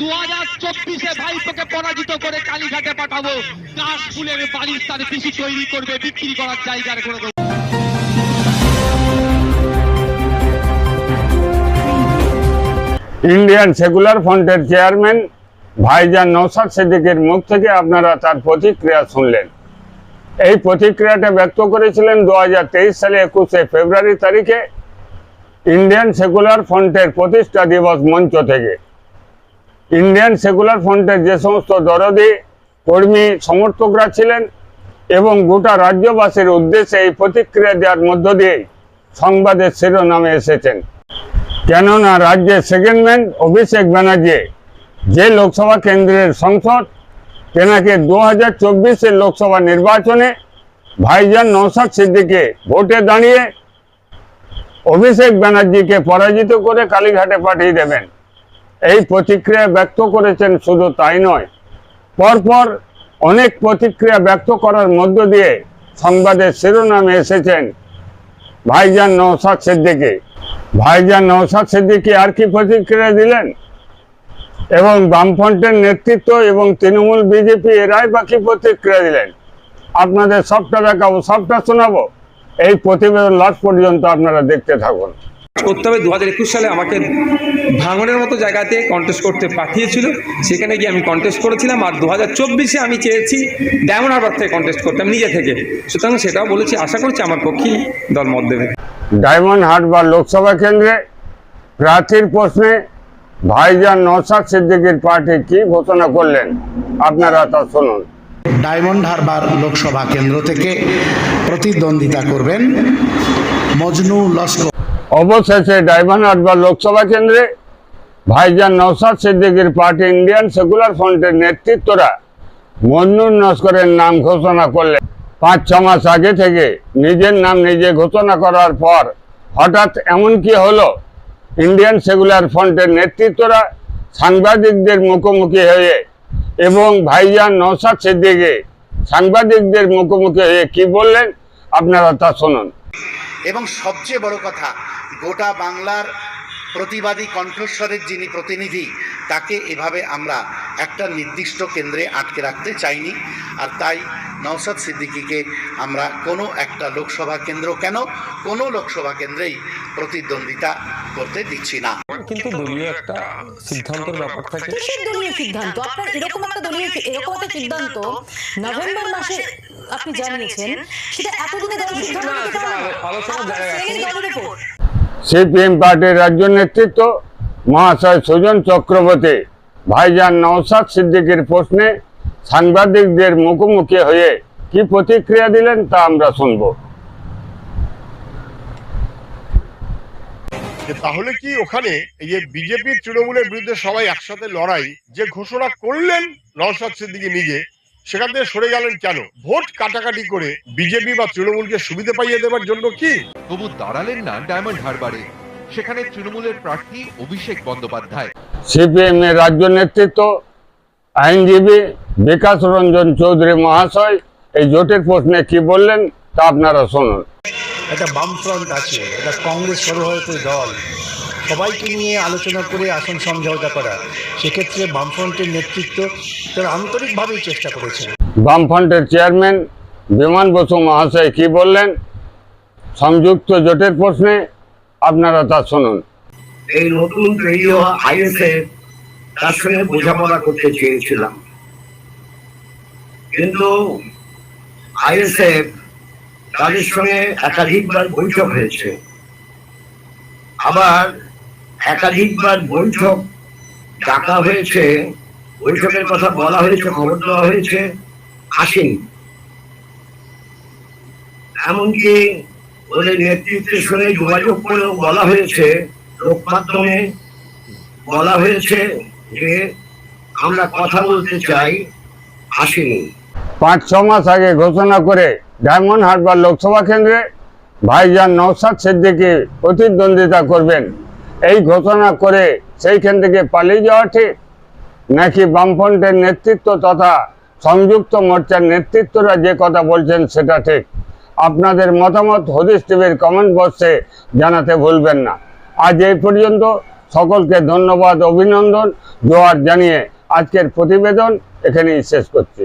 দু হাজার চব্বিশে ভাইপোকে পরাজিত করে কালীঘাটে পাঠাবো। কাশ ফুলের বাড়ির তার কৃষি তৈরি করবে, বিক্রি করার জায়গার করে। ইন্ডিয়ান সেকুলার ফ্রন্টের চেয়ারম্যান ভাইজান নৌসাদ সিদ্দিকের মুখ থেকে আপনারা তার প্রতিক্রিয়া শুনলেন। এই প্রতিক্রিয়াটা ব্যক্ত করেছিলেন দু হাজার তেইশ সালে একুশে ফেব্রুয়ারি তারিখে। ইন্ডিয়ান সেকুলার ফ্রন্টের প্রতিষ্ঠা দিবস মঞ্চ থেকে। ইন্ডিয়ান সেকুলার ফ্রন্টের যে সমস্ত দরদি, কর্মী, সমর্থকরা ছিলেন এবং গোটা রাজ্যবাসীর উদ্দেশ্যে এই প্রতিক্রিয়া দেওয়ার মধ্য দিয়ে সংবাদের শিরোনামে এসেছেন। কেননা রাজ্যের সেকেন্ড ম্যান অভিষেক ব্যানার্জি যে লোকসভা কেন্দ্রের সংসদ, তেনাকে দু হাজার চব্বিশের লোকসভা নির্বাচনে ভাইজান নৌসাদ সিদ্দিকে ভোটে দাঁড়িয়ে অভিষেক ব্যানার্জিকে পরাজিত করে কালীঘাটে পাঠিয়ে দেবেন। এই প্রতিক্রিয়া ব্যক্ত করেছেন শুধু তাই নয়। পরপর অনেক প্রতিক্রিয়া ব্যক্ত করার মধ্য দিয়ে সংবাদের শিরোনামে এসেছেন ভাইজান নৌসাদ সিদ্দিকি। ভাইজান নৌসাদ সিদ্দিকি আর কি প্রতিক্রিয়া দিলেন? এবং বামফ্রন্টের নেতৃত্ব এবং তৃণমূল বিজেপি এরাই বা কি প্রতিক্রিয়া দিলেন? আপনাদের সবটা দেখাবো, সবটা শোনাবো। এই প্রতিবেদন লাস্ট পর্যন্ত আপনারা দেখতে থাকুন। করতে হবে। দু হাজার একুশ সালে আমাকে ভাঙনের মতো জায়গাতে কন্টেস্ট করতে পাঠিয়েছিল। সেখানে গিয়ে আমি কন্টেস্ট করেছিলাম আর দু হাজার চব্বিশে আমি চেয়েছি ডায়মন্ড হারবার থেকে কন্টেস্ট করতাম নিজে থেকে। সুতরাং সেটাও বলেছি আশা করছি আমার পক্ষেই দল মত দেবে। ডায়মন্ড হারবার লোকসভা কেন্দ্রে প্রার্থীর প্রশ্নে ভাইজান নৌসাদ সিদ্দিকির পার্টি কি ঘোষণা করলেন? আপনারা তা শুনুন। ডায়মন্ড হারবার লোকসভা কেন্দ্র থেকে প্রতিদ্বন্দ্বিতা করবেন মজনু লস্কর। অবশেষে ডায়মন্ড বা লোকসভা কেন্দ্রে ভাইজান নৌসাদ সিদ্দিকির পার্টি ইন্ডিয়ান সেকুলার ফ্রন্টের নেতৃত্বরা মন্নুর নস্করের নাম ঘোষণা করলেন। পাঁচ, ছ মাস আগে থেকে নিজের নাম নিজে ঘোষণা করার পর হঠাৎ এমন কি হলো? ইন্ডিয়ান সেকুলার ফ্রন্টের নেতৃত্বরা সাংবাদিকদের মুখোমুখি হয়ে এবং ভাইজান নৌসাদ সিদ্দিকি সাংবাদিকদের মুখোমুখি হয়ে কি বললেন? আপনারা তা শুনুন। এবং সবচেয়ে বড় কথা গোটা বাংলার প্রতিবাদী কণ্ঠস্বরের যিনি প্রতিনিধি তাকে এভাবে আমরা একটা নির্দিষ্ট কেন্দ্রে আটকে রাখতে চাইনি। আর তাই নওসাদ সিদ্দিকিকে আমরা কোনো একটা লোকসভা কেন্দ্র কেন কোনো লোকসভা কেন্দ্রেই প্রতিদ্বন্দ্বিতা করতে দিচ্ছি না। কিন্তু দলীয় একটা সিদ্ধান্তের ব্যাপার থাকে কিসের দলীয় সিদ্ধান্ত? আপনার এরকম একটা দলীয় এরকম একটা সিদ্ধান্ত নভেম্বর মাসে আপনি জানিয়েছেন সেটা এতদিনে দল সিদ্ধান্ত নিতে সিপিএম পার্টির রাজ্য নেতৃত্ব মহাশয় সুজন চক্রবর্তী। ভাইজান নওসাদ সিদ্দিকের প্রশ্নে সাংবাদিকদের মুখোমুখি হয়ে কি প্রতিক্রিয়া দিলেন তা আমরা শুনব। তাহলে কি ওখানে এই যে বিজেপির তৃণমূলের বিরুদ্ধে সবাই একসাথে লড়াই যে ঘোষণা করলেন নওশাদ সিদ্দিকী নিজে সেখান থেকে সরে গেলেন কেন? ভোট কাটাকাটি করে বিজেপি বা তৃণমূলকে সুবিধা পাইয়ে দেওয়ার জন্য কি? তবু দাঁড়ালেন না ডায়মন্ড হারবারে। সেখানে তৃণমূলের প্রার্থী অভিষেক বন্দ্যোপাধ্যায়। সিপিএম এর রাজ্য নেতৃত্ব আইনজীবী বিকাশ রঞ্জন চৌধুরী মহাশয় এই জোটের প্রশ্নে কি বললেন তা আপনারা শুনুন। একটা বামফ্রন্ট আছে এটা কংগ্রেস সর্বভারত দল। সবাইকে নিয়ে আলোচনা করে আসন সমঝোতা করা। সেক্ষেত্রে বামফ্রন্টের নেতৃত্ব তারা আন্তরিকভাবেই চেষ্টা করেছেন। বামফ্রন্টের চেয়ারম্যান বিমান বসু মহাশয় কি বললেন? সংযুক্ত জোটের প্রশ্নে আপনারা তা শুনুন। এই নতুন তৈরি হওয়া আইএসএফ তার সঙ্গে বোঝাপড়া করতে চেয়েছিলাম। কিন্তু আইএসএফ তাদের সঙ্গে একাধিকবার বৈঠক হয়েছে। আবার একাধিকবার বৈঠক ডাকা হয়েছে। বৈঠকের কথা বলা হয়েছে, খবর দেওয়া হয়েছে। আসেনি। এমনকি ওদের নেতৃত্বের সঙ্গে যোগাযোগ করেও বলা হয়েছে, লোক মাধ্যমে বলা হয়েছে যে আমরা কথা বলতে চাই, আসেনি। পাঁচ, ছ মাস আগে ঘোষণা করে ডায়মন্ড হারবার লোকসভা কেন্দ্রে ভাইজান নৌসাদ সিদ্দিকি প্রতিদ্বন্দ্বিতা করবেন। এই ঘোষণা করে সেইখান থেকে পালিয়ে যাওয়া ঠিক। নাকি বামফ্রন্টের নেতৃত্ব তথা সংযুক্ত মোর্চার নেতৃত্বরা যে কথা বলছেন সেটা ঠিক। আপনাদের মতামত হদিস টিভির কমেন্ট বক্সে জানাতে ভুলবেন না। আজ এই পর্যন্ত সকলকে ধন্যবাদ, অভিনন্দন জোয়ার জানিয়ে আজকের প্রতিবেদন এখানেই শেষ করছি।